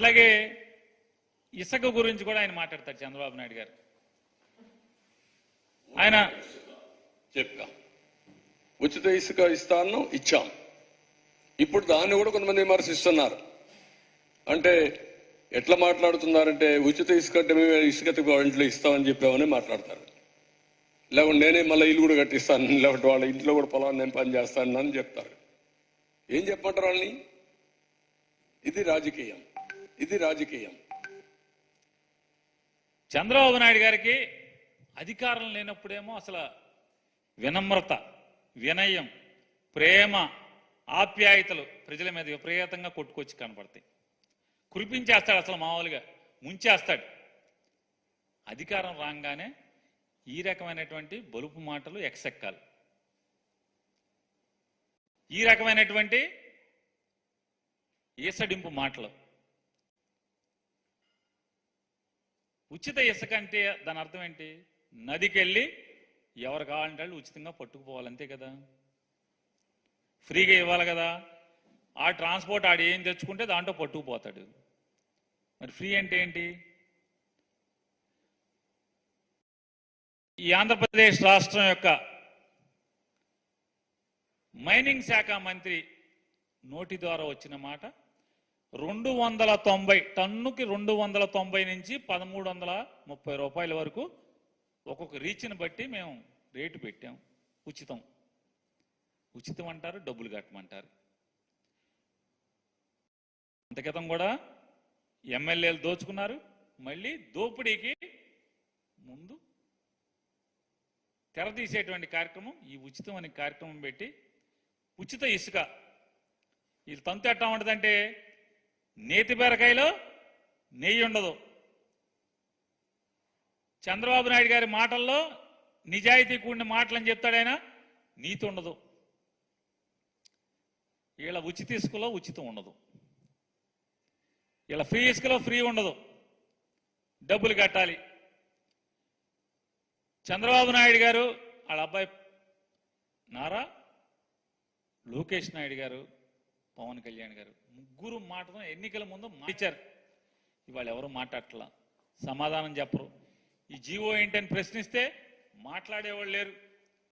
అట్లాగే ఇసుక గురించి కూడా ఆయన మాట్లాడతారు చంద్రబాబు నాయుడు గారు. ఆయన చెప్పా ఉచిత ఇసుక ఇస్తాను ఇచ్చాం. ఇప్పుడు దాన్ని కూడా కొంతమంది విమర్శిస్తున్నారు. అంటే ఎట్లా మాట్లాడుతున్నారంటే ఉచిత ఇసుక అంటే మేము ఇసుక ఇంట్లో ఇస్తామని చెప్పామని మాట్లాడతారు. లేకుంటే నేనే మళ్ళీ ఇల్లు కూడా కట్టిస్తాను లేకపోతే వాళ్ళ ఇంట్లో కూడా పొలాన్ని నేను పని చేస్తాను అని చెప్తారు. ఏం చెప్పమంటారు వాళ్ళని? ఇది రాజకీయం. ఇది రాజకీయం. చంద్రబాబు నాయుడు గారికి అధికారం లేనప్పుడేమో అసలు వినమ్రత వినయం ప్రేమ ఆప్యాయతలు ప్రజల మీద విపరీతంగా కొట్టుకొచ్చి కనపడతాయి కురిపించేస్తాడు అసలు మామూలుగా ముంచేస్తాడు. అధికారం రాగానే ఈ రకమైనటువంటి బలుపు మాటలు ఎక్సెక్కాలి. ఈ రకమైనటువంటి ఈసడింపు మాటలు ఉచిత ఇసుక అంటే దాని అర్థం ఏంటి? నదికి వెళ్ళి ఎవరు కావాలంటే వాళ్ళు ఉచితంగా పట్టుకుపోవాలి అంతే కదా? ఫ్రీగా ఇవ్వాలి కదా? ఆ ట్రాన్స్పోర్ట్ ఆడు ఏం తెచ్చుకుంటే దాంట్లో పట్టుకుపోతాడు. మరి ఫ్రీ అంటే ఏంటి? ఈ ఆంధ్రప్రదేశ్ రాష్ట్రం యొక్క మైనింగ్ శాఖ మంత్రి నోటి ద్వారా వచ్చిన మాట రెండు వందల తొంభై టన్నుకి రెండు వందల తొంభై నుంచి పదమూడు వందల ముప్పై రూపాయల వరకు ఒక్కొక్క రీచ్ని బట్టి మేము రేటు పెట్టాం. ఉచితం. ఉచితం అంటారు డబ్బులు కట్టమంటారు. అంత క్రితం కూడా ఎమ్మెల్యేలు దోచుకున్నారు. మళ్ళీ దోపిడీకి ముందు తెర తీసేటువంటి కార్యక్రమం ఈ ఉచితం అనే కార్యక్రమం పెట్టి ఉచిత ఇసుక. ఇది తంతు ఎట్టా ఉంటుందంటే నేతి బీరకాయలో నెయ్యి ఉండదు. చంద్రబాబు నాయుడు గారి మాటల్లో నిజాయితీ కూడిన మాటలని చెప్తాడైనా నీతి ఉండదు. వీళ్ళ ఉచిత ఇసుకలో ఉచితం ఉండదు. వీళ్ళ ఫ్రీ ఇసుకలో ఫ్రీ ఉండదు. డబ్బులు కట్టాలి. చంద్రబాబు నాయుడు గారు వాళ్ళ అబ్బాయి నారా లోకేష్ నాయుడు గారు పవన్ కళ్యాణ్ గారు. ముగ్గురు మాటతో ఎన్నికల ముందు మార్చారు ఇవాళ ఎవరు మాట్లాడట్లా? సమాధానం చెప్పరు. ఈ జీవో ఏంటని ప్రశ్నిస్తే మాట్లాడేవాళ్ళు లేరు.